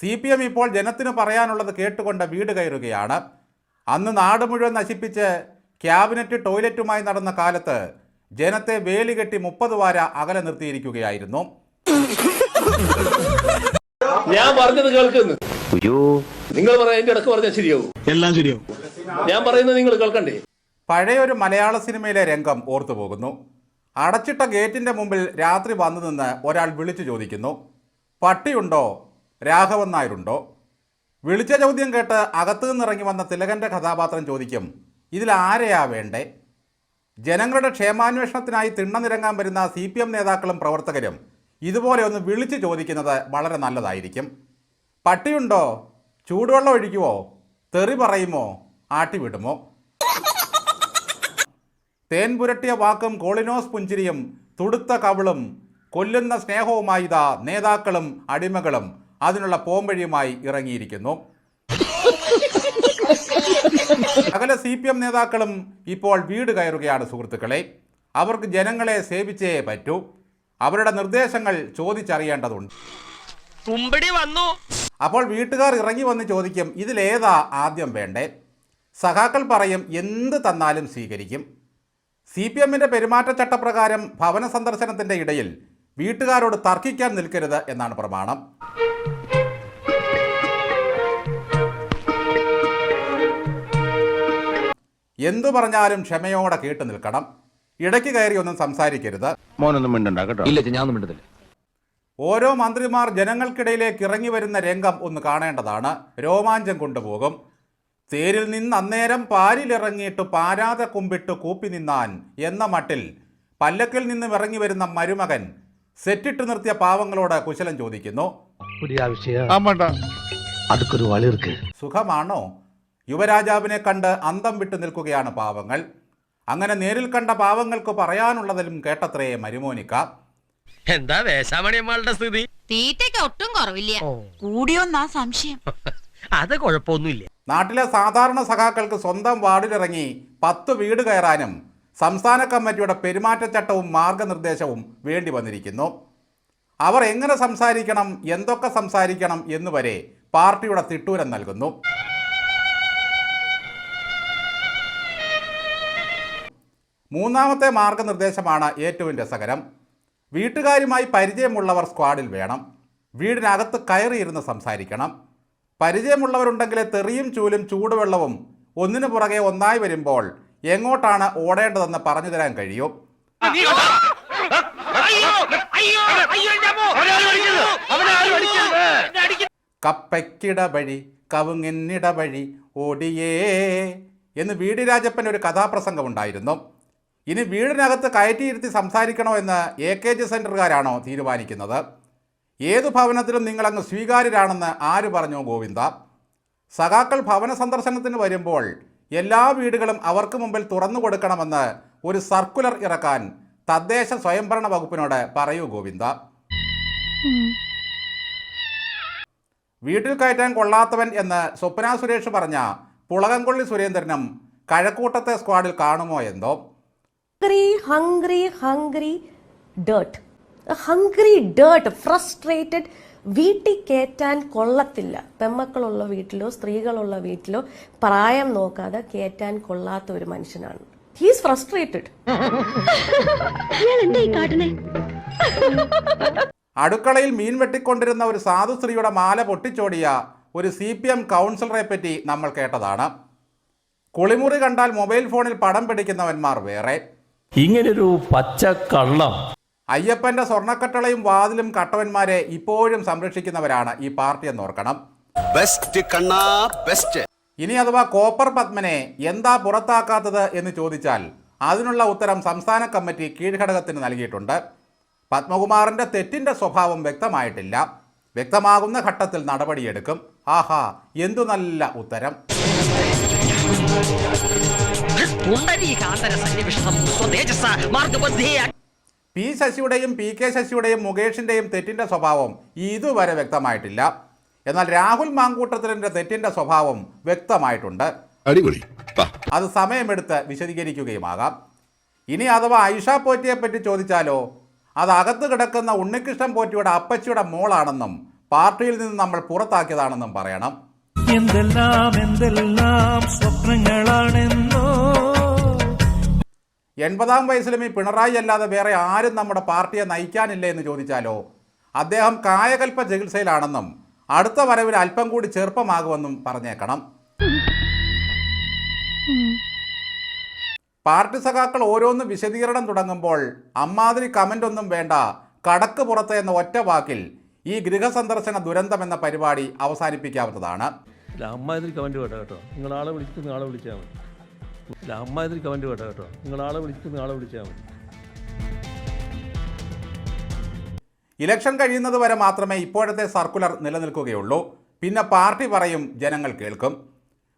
C P M ഇപ്പോൾ ജനത്തിന് പറയാനുള്ളത് കേട്ടുകൊണ്ട് വീട് കയറുകയാണ്. അന്ന് നാട് മുഴുവൻ നശിപ്പിച്ച് ക്യാബിനറ്റ് ടോയ്ലറ്റുമായി നടന്ന കാലത്ത് ജനത്തെ വേലി കെട്ടി മുപ്പത് വാര അകലെ നിർത്തിയിരിക്കുകയായിരുന്നു. ഞാൻ പറഞ്ഞത് കേൾക്കുന്നു. അയ്യോ. നിങ്ങൾ പറയാൻ എന്റെ ഇടയ്ക്ക് പറഞ്ഞാൽ ശരിയാവും. എല്ലാം ശരിയാവും. ഞാൻ പറയുന്നത് നിങ്ങൾ കേൾക്കണ്ടേ? പഴയൊരു മലയാള സിനിമയിലെ രംഗം ഓർത്തു പോകുന്നു. അടച്ചിട്ട ഗേറ്റിന്റെ മുമ്പിൽ രാത്രി വന്നു നിന്ന് ഒരാൾ വിളിച്ചു ചോദിക്കുന്നു. പട്ടിയുണ്ടോ? രാഘവൻ നായരുണ്ടോ? വിളിച്ച ചോദ്യം കേട്ട് അകത്തു നിന്നിറങ്ങി വന്ന തിലകന്റെ കഥാപാത്രം ചോദിക്കും ഇതിൽ ആരെയാ വേണ്ടേ? ജനങ്ങളുടെ ക്ഷേമാന്വേഷണത്തിനായി തിണ്ണനിരങ്ങാൻ വരുന്ന സി പി എം നേതാക്കളും പ്രവർത്തകരും ഇതുപോലെ ഒന്ന് വിളിച്ചു ചോദിക്കുന്നത് വളരെ നല്ലതായിരിക്കും. പട്ടിയുണ്ടോ? ചൂടുവെള്ളം ഒഴിക്കുമോ തെറി പറയുമോ? ആട്ടിവിടുമോ? തേൻ പുരട്ടിയ വാക്കും കോളിനോസ് പുഞ്ചിരിയും തുടുത്ത കവിളും കൊല്ലുന്ന സ്നേഹവുമായി ഇതാ നേതാക്കളും അടിമകളും അതിനുള്ള പോംവഴിയുമായി ഇറങ്ങിയിരിക്കുന്നു. സകല സി പി എം നേതാക്കളും ഇപ്പോൾ വീട് കയറുകയാണ് സുഹൃത്തുക്കളെ. അവർക്ക് ജനങ്ങളെ സേവിച്ചേ പറ്റൂ. അവരുടെ നിർദ്ദേശങ്ങൾ ചോദിച്ചറിയേണ്ടതുണ്ട്. തുമ്പടി വന്നു. അപ്പോൾ വീട്ടുകാർ ഇറങ്ങി വന്ന് ചോദിക്കും ഇതിലേതാ ആദ്യം വേണ്ടേ? സഖാക്കൾ പറയും എന്ത് തന്നാലും സ്വീകരിക്കും. സി പി എമ്മിന്റെ പെരുമാറ്റച്ചട്ടപ്രകാരം ഭവന സന്ദർശനത്തിന്റെ ഇടയിൽ വീട്ടുകാരോട് തർക്കിക്കാൻ നിൽക്കരുത് എന്നാണ് പ്രമാണം. എന്തു പറഞ്ഞാലും ക്ഷമയോടെ കേട്ടു നിൽക്കണം. ഇടയ്ക്ക് കയറി ഒന്നും സംസാരിക്കരുത്. മിണ്ടണ്ട ഓരോ മന്ത്രിമാർ ജനങ്ങൾക്കിടയിലേക്ക് ഇറങ്ങി വരുന്ന രംഗം ഒന്ന് കാണേണ്ടതാണ്. രോമാഞ്ചം കൊണ്ടുപോകും. തേരിൽ നിന്ന് അന്നേരം പാലിലിറങ്ങിയിട്ട് പാരാതെ കുമ്പിട്ട് കൂപ്പി നിന്നാൻ എന്ന മട്ടിൽ പല്ലക്കിൽ നിന്ന് ഇറങ്ങി വരുന്ന മരുമകൻ സെറ്റിട്ട് നിർത്തിയ പാവങ്ങളോട് കുശലം ചോദിക്കുന്നു. സുഖമാണോ? യുവരാജാവിനെ കണ്ട് അന്തം വിട്ടു നിൽക്കുകയാണ് പാവങ്ങൾ. അങ്ങനെ നേരിൽ കണ്ട പാവങ്ങൾക്ക് പറയാനുള്ളതിലും കേട്ടത്രേ മരുമോനിക്ക. എന്താ വേശാമണിയമ്മളുടെ സ്ഥിതി? തീറ്റയ്ക്ക് ഒട്ടും കുറവില്ല. കൂടിയോന്നാ സംശയം. അത് കുഴപ്പമൊന്നുമില്ല. നാട്ടിലെ സാധാരണ സഖാക്കൾക്ക് സ്വന്തം വാർഡിലിറങ്ങി പത്ത് വീട് കയറാനും സംസ്ഥാന കമ്മിറ്റിയുടെ പെരുമാറ്റച്ചട്ടവും മാർഗനിർദ്ദേശവും വേണ്ടി വന്നിരിക്കുന്നു. അവർ എങ്ങനെ സംസാരിക്കണം എന്തൊക്കെ സംസാരിക്കണം എന്നുവരെ പാർട്ടിയുടെ തിട്ടൂരം നൽകുന്നു. മൂന്നാമത്തെ മാർഗനിർദ്ദേശമാണ് ഏറ്റവും രസകരം. വീട്ടുകാരുമായി പരിചയമുള്ളവർ സ്ക്വാഡിൽ വേണം. വീടിനകത്ത് കയറിയിരുന്ന് സംസാരിക്കണം. പരിചയമുള്ളവരുണ്ടെങ്കിൽ തെറിയും ചൂലും ചൂടുവെള്ളവും ഒന്നിനു പുറകെ ഒന്നായി വരുമ്പോൾ എങ്ങോട്ടാണ് ഓടേണ്ടതെന്ന് പറഞ്ഞു തരാൻ കഴിയും. കപ്പയ്ക്കിട വഴി കവുങ്ങിനിട വഴി ഓടിയേ എന്ന് വി ഡി രാജപ്പൻ ഒരു കഥാപ്രസംഗം ഉണ്ടായിരുന്നു ഇനി വീടിനകത്ത് കയറ്റിയിരുത്തി സംസാരിക്കണോ എന്ന് എ കെ ജി സെന്ററുകാരാണോ തീരുമാനിക്കുന്നത്? ഏതു ഭവനത്തിലും നിങ്ങളങ്ങ് സ്വീകാര്യരാണെന്ന് ആര് പറഞ്ഞു ഗോവിന്ദ? സഖാക്കൾ ഭവന സന്ദർശനത്തിന് വരുമ്പോൾ എല്ലാ വീടുകളും അവർക്ക് മുമ്പിൽ തുറന്നു കൊടുക്കണമെന്ന് ഒരു സർക്കുലർ ഇറക്കാൻ തദ്ദേശ സ്വയംഭരണ വകുപ്പിനോട് പറയൂ ഗോവിന്ദ. വീട്ടിൽ കയറ്റാൻ കൊള്ളാത്തവൻ എന്ന് സ്വപ്ന സുരേഷ് പറഞ്ഞ പുളകംകൊള്ളി സുരേന്ദ്രനും കഴക്കൂട്ടത്തെ സ്ക്വാഡിൽ കാണുമോ എന്തോ? Hungry, hungry hungry dirt hungry dirt frustrated വീട്ടിൽ കയറ്റാൻ കൊള്ളത്തില്ല. പെമ്മക്കളുള്ള വീട്ടിലോ സ്ത്രീകളുള്ള വീട്ടിലോ പ്രായം നോക്കാതെ കയറ്റാൻ കൊള്ളാത്ത ഒരു മനുഷ്യനാണ് ഹീസ് ഫ്രസ്ട്രേറ്റഡ് അടുക്കളയിൽ മീൻ വെട്ടിക്കൊണ്ടിരുന്ന ഒരു സാധു സ്ത്രീയുടെ മാല പൊട്ടിച്ചോടിയ ഒരു സി പി എം കൗൺസിലറെ പറ്റി നമ്മൾ കേട്ടതാണ്. കുളിമുറി കണ്ടാൽ മൊബൈൽ ഫോണിൽ പടം പിടിക്കുന്നവന്മാർ വേറെ. ഇങ്ങനൊരു പച്ച കള്ളം. അയ്യപ്പന്റെ സ്വർണക്കട്ടളയും വാതിലും കട്ടവന്മാരെ ഇപ്പോഴും സംരക്ഷിക്കുന്നവരാണ് ഈ പാർട്ടി എന്ന് ഓർക്കണം ബെസ്റ്റ് കണ്ണാ ബെസ്റ്റ് ഇനി അഥവാ കോപ്പർ പത്മനെ എന്താ പുറത്താക്കാത്തത് എന്ന് ചോദിച്ചാൽ അതിനുള്ള ഉത്തരം സംസ്ഥാന കമ്മിറ്റി കീഴ്ഘടകത്തിന് നൽകിയിട്ടുണ്ട്. പത്മകുമാറിന്റെ തെറ്റിന്റെ സ്വഭാവം വ്യക്തമായിട്ടില്ല. വ്യക്തമാകുന്ന ഘട്ടത്തിൽ നടപടിയെടുക്കും. ആഹാ എന്തു നല്ല ഉത്തരം. പി ശശിയുടെയും പി കെ ശശിയുടെയും മുകേഷിന്റെയും തെറ്റിന്റെ സ്വഭാവം ഇതുവരെ വ്യക്തമായിട്ടില്ല. എന്നാൽ രാഹുൽ മാങ്കൂട്ടത്തിലിന്റെ തെറ്റിന്റെ സ്വഭാവം വ്യക്തമായിട്ടുണ്ട്. അടിപൊളി. അത് സമയമെടുത്ത് വിശദീകരിക്കുകയുമാകാം. ഇനി അഥവാ ഐഷ പോറ്റിയെ പറ്റി ചോദിച്ചാലോ? അത് അകത്ത് കിടക്കുന്ന ഉണ്ണികൃഷ്ണൻ പോറ്റിയുടെ അപ്പച്ചിയുടെ മോളാണെന്നും പാർട്ടിയിൽ നിന്ന് നമ്മൾ പുറത്താക്കിയതാണെന്നും പറയണം. എന്തെല്ലാം എന്തെല്ലാം സ്വപ്നങ്ങളാണെന്നോ എൺപതാം വയസ്സിലും ഈ പിണറായി അല്ലാതെ വേറെ ആരും നമ്മുടെ പാർട്ടിയെ നയിക്കാനില്ല എന്ന് ചോദിച്ചാലോ? അദ്ദേഹം കായകൽപ്പ ചികിത്സയിലാണെന്നും അടുത്ത വരവിൽ അല്പം കൂടി ചെറുപ്പമാകുമെന്നും പറഞ്ഞേക്കണം. പാർട്ടി സഖാക്കൾ ഓരോന്ന് വിശദീകരണം തുടങ്ങുമ്പോൾ അമ്മാതിരി കമന്റ് ഒന്നും വേണ്ട കടക്ക് പുറത്ത് എന്ന ഒറ്റ വാക്കിൽ ഈ ഗൃഹസന്ദർശന ദുരന്തം എന്ന പരിപാടി അവസാനിപ്പിക്കാവുന്നതാണ്. അമ്മാതിരി കമന്റ് വേണ്ട കേട്ടോ. നിങ്ങൾ ആളെ വിളിച്ചിട്ട് ആളെ വിളിച്ചാൽ മതി. ഇല്ല അമ്മാതിരി കമന്റ് വേണ്ട കേട്ടോ. നിങ്ങൾ ആളെ വിളിച്ചിട്ട് ആളെ വിളിച്ചാൽ മതി. ഇലക്ഷൻ കഴിയുന്നത് വരെ മാത്രമേ ഇപ്പോഴത്തെ സർക്കുലർ നിലനിൽക്കുകയുള്ളൂ. പിന്നെ പാർട്ടി പറയും ജനങ്ങൾ കേൾക്കും.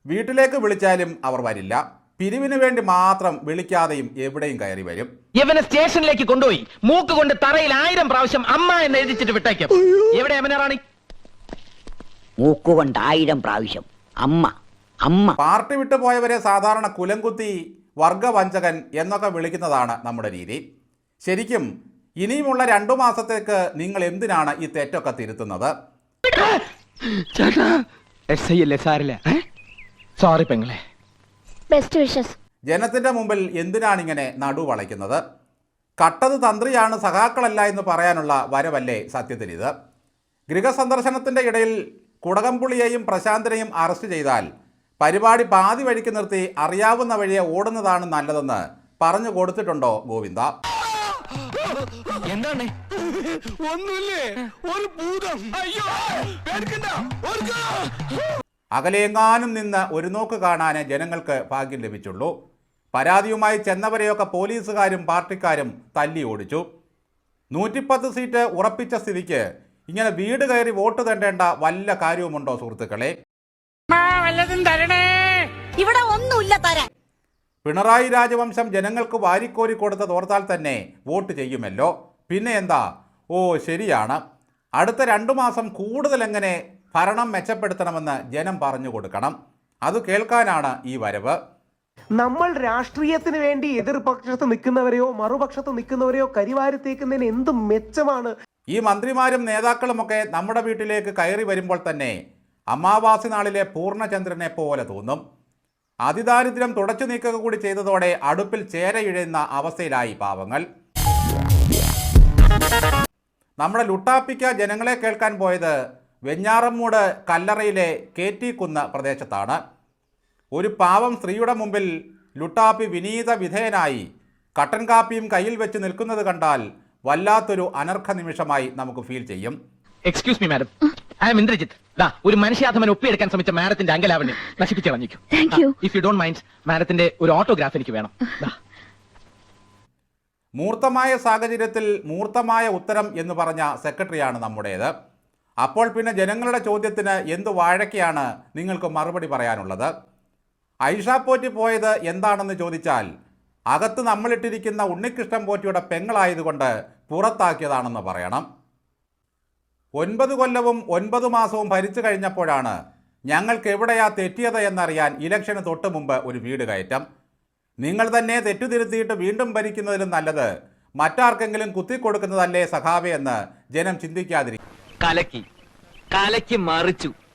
വീട്ടിലേക്ക് വിളിച്ചാലും അവർ വരില്ല. പിരിവിന് വേണ്ടി മാത്രം വിളിക്കാതെയും എവിടെയും കയറി വരും. ഇവനെ സ്റ്റേഷനിലേക്ക് കൊണ്ടുപോയി. മൂക്ക് കൊണ്ട് തറയിൽ ആയിരം പ്രാവശ്യം അമ്മ എന്ന് എഴുതിച്ചിട്ട് വിട്ടേക്കും. എവിടെ റാണി? മൂക്കുകൊണ്ട് ആയിരം പ്രാവശ്യം അമ്മ അമ്മ. പാർട്ടി വിട്ടു പോയവരെ സാധാരണ കുലംകുത്തി വർഗവഞ്ചകൻ എന്നൊക്കെ വിളിക്കുന്നതാണ് നമ്മുടെ രീതി. ശരിക്കും ഇനിയുമുള്ള രണ്ടു മാസത്തേക്ക് നിങ്ങൾ എന്തിനാണ് ഈ തെറ്റൊക്കെ തിരുത്തുന്നത്? സോറി പെങ്ങളെ. ബെസ്റ്റ് വിഷസ് ജനത്തിന്റെ മുമ്പിൽ എന്തിനാണ് ഇങ്ങനെ നടു വളയ്ക്കുന്നത്? കട്ടത് തന്ത്രിയാണ് സഖാക്കളല്ല എന്ന് പറയാനുള്ള വരവല്ലേ സത്യത്തിൽ ഇത് ഗൃഹസന്ദർശനത്തിന്റെ ഇടയിൽ കുടകംപുളിയെയും പ്രശാന്തനെയും അറസ്റ്റ് ചെയ്താൽ പരിപാടി പാതി വഴിക്ക് നിർത്തി അറിയാവുന്ന വഴിയെ ഓടുന്നതാണ് നല്ലതെന്ന് പറഞ്ഞു കൊടുത്തിട്ടുണ്ടോ ഗോവിന്ദ? എന്താണ്? അകലെയെങ്ങാനും നിന്ന് ഒരു നോക്ക് കാണാൻ ജനങ്ങൾക്ക് ഭാഗ്യം ലഭിച്ചുള്ളൂ. പരാതിയുമായി ചെന്നവരെയൊക്കെ പോലീസുകാരും പാർട്ടിക്കാരും തല്ലി ഓടിച്ചു. നൂറ്റിപ്പത്ത് സീറ്റ് ഉറപ്പിച്ച സ്ഥിതിക്ക് ഇങ്ങനെ വീട് കയറി വോട്ട് തേണ്ടേണ്ട വല്ല കാര്യവുമുണ്ടോ സുഹൃത്തുക്കളെ? ഇവിടെ ഒന്നുമില്ല തരാൻ. പിണറായി രാജവംശം ജനങ്ങൾക്ക് വാരിക്കോരി കൊടുത്ത തോർത്താൽ തന്നെ വോട്ട് ചെയ്യുമല്ലോ. പിന്നെ എന്താ? ഓ ശരിയാണ്. അടുത്ത രണ്ടു മാസം കൂടുതൽ എങ്ങനെ ഭരണം മെച്ചപ്പെടുത്തണമെന്ന് ജനം പറഞ്ഞു കൊടുക്കണം. അത് കേൾക്കാനാണ് ഈ വരവ്. നമ്മൾ രാഷ്ട്രീയത്തിന് വേണ്ടി എതിർപക്ഷത്ത് നിൽക്കുന്നവരെയോ മറുപക്ഷത്ത് നിൽക്കുന്നവരെയോ കരിവാരി തേക്കുന്നതിന് എന്ത് മെച്ചമാണ്? ഈ മന്ത്രിമാരും നേതാക്കളുമൊക്കെ നമ്മുടെ വീട്ടിലേക്ക് കയറി വരുമ്പോൾ തന്നെ അമാവാസി നാളിലെ പൂർണചന്ദ്രനെ പോലെ തോന്നും. അതിദാരിദ്ര്യം തുടച്ചു നീക്കുക കൂടി ചെയ്തതോടെ അടുപ്പിൽ ചേരയിഴയുന്ന അവസ്ഥയിലായി പാവങ്ങൾ. നമ്മുടെ ലുട്ടാപ്പിക്ക ജനങ്ങളെ കേൾക്കാൻ പോയത് വെഞ്ഞാറമ്മൂട് കല്ലറയിലെ കേറ്റി കുന്ന് പ്രദേശത്താണ്. ഒരു പാവം സ്ത്രീയുടെ മുമ്പിൽ ലുട്ടാപ്പി വിനീത വിധേയനായി കട്ടൻ കാപ്പിയും കയ്യിൽ വെച്ച് നിൽക്കുന്നത് കണ്ടാൽ വല്ലാത്തൊരു അനർഘ നിമിഷമായി നമുക്ക് ഫീൽ ചെയ്യും. Excuse me madam I'm Indrajith ദാ ഒരു മനുഷ്യാധമൻ ഒപ്പിയെടുക്കാൻ ശ്രമിച്ച മാഡത്തിന്റെ അങ്കലാവണ്യം നശിപ്പിച്ചു Thank you. If you don't mind മാഡത്തിന്റെ ഒരു ഓട്ടോഗ്രാഫ് എനിക്ക് വേണം. ദാ. മൂർത്തമായ സാഹചര്യത്തിൽ മൂർത്തമായ ഉത്തരം എന്ന് പറഞ്ഞ സെക്രട്ടറിയാണ് നമ്മുടേത്. അപ്പോൾ പിന്നെ ജനങ്ങളുടെ ചോദ്യത്തിന് എന്ത് വാഴയ്ക്കാണ് നിങ്ങൾക്ക് മറുപടി പറയാനുള്ളത്? ഐഷ പോറ്റി പോയത് എന്താണെന്ന് ചോദിച്ചാൽ അകത്ത് നമ്മളിട്ടിരിക്കുന്ന ഉണ്ണികൃഷ്ണൻ പോറ്റിയുടെ പെങ്ങളായതുകൊണ്ട് പുറത്താക്കിയതാണെന്ന് പറയണം. ഒൻപത് കൊല്ലവും ഒൻപത് മാസവും ഭരിച്ചു കഴിഞ്ഞപ്പോഴാണ് ഞങ്ങൾക്ക് എവിടെയാ തെറ്റിയത് എന്നറിയാൻ ഇലക്ഷന് തൊട്ട് മുമ്പ് ഒരു വീട് കയറ്റം. നിങ്ങൾ തന്നെ തെറ്റുതിരുത്തിയിട്ട് വീണ്ടും ഭരിക്കുന്നതിലും നല്ലത് മറ്റാർക്കെങ്കിലും കുത്തിക്കൊടുക്കുന്നതല്ലേ സഖാവേ എന്ന് ജനം ചിന്തിക്കാതിരിക്കും കലക്കി. കലക്കി മറിച്ചു.